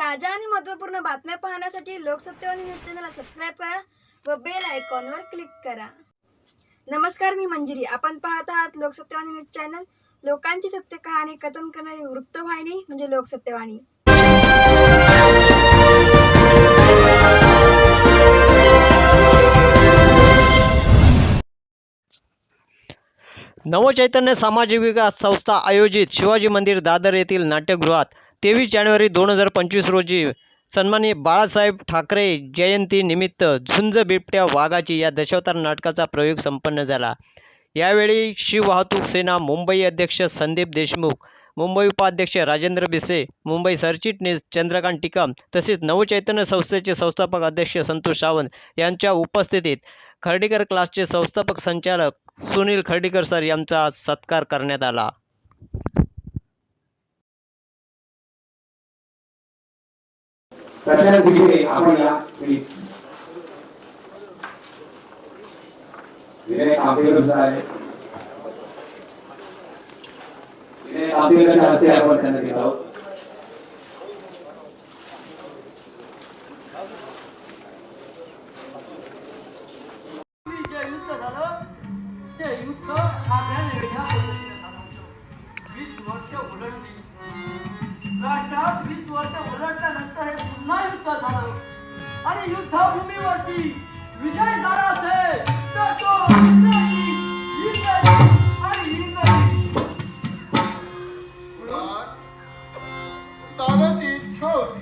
ताज्या आणि महत्त्वपूर्ण बातम्या पाहण्यासाठी लोकसत्यवाणी न्यूज चॅनलला सबस्क्राईब करा व बेल आयकॉनवर क्लिक करा. नमस्कार मी मंजिरी. आपण पाहत आहात लोकसत्यवाणी न्यूज चॅनल. लोकांची सत्य कहाणी कथन करणारी वृत्तवाहिनी म्हणजे लोकसत्यवाणी. नवचैतन्य सामाजिक विकास संस्था आयोजित शिवाजी मंदिर दादर येथील नाट्यगृहात तेवीस जानेवारी दोन हजार पंचवीस रोजी सन्माननीय बाळासाहेब ठाकरे जयंतीनिमित्त झुंज बिबट्या वाघाची या दशावतार नाटकाचा प्रयोग संपन्न झाला. यावेळी शिव वाहतूक सेना मुंबई अध्यक्ष संदीप देशमुख मुंबई उपाध्यक्ष राजेंद्र बिसे मुंबई सरचिटणीस चंद्रकांत टिकम तसेच नवचैतन्य संस्थेचे संस्थापक अध्यक्ष संतोष सावंत यांच्या उपस्थितीत खर्डीकर क्लासचे संस्थापक संचालक सुनील खर्डीकर सर यांचा सत्कार करण्यात आला. प्रशांत म्हणजे दिघे आपण या प्लीज म्हणजे विनय कामतेकर आहे विनय हस्ते आपण त्यांना देत आहोत. वीस वर्ष उलटली. राष्ट्रात वीस वर्ष झाला आणि युद्धभूमीवरती विजय झाला असेल तर तो दादाची इच्छा होती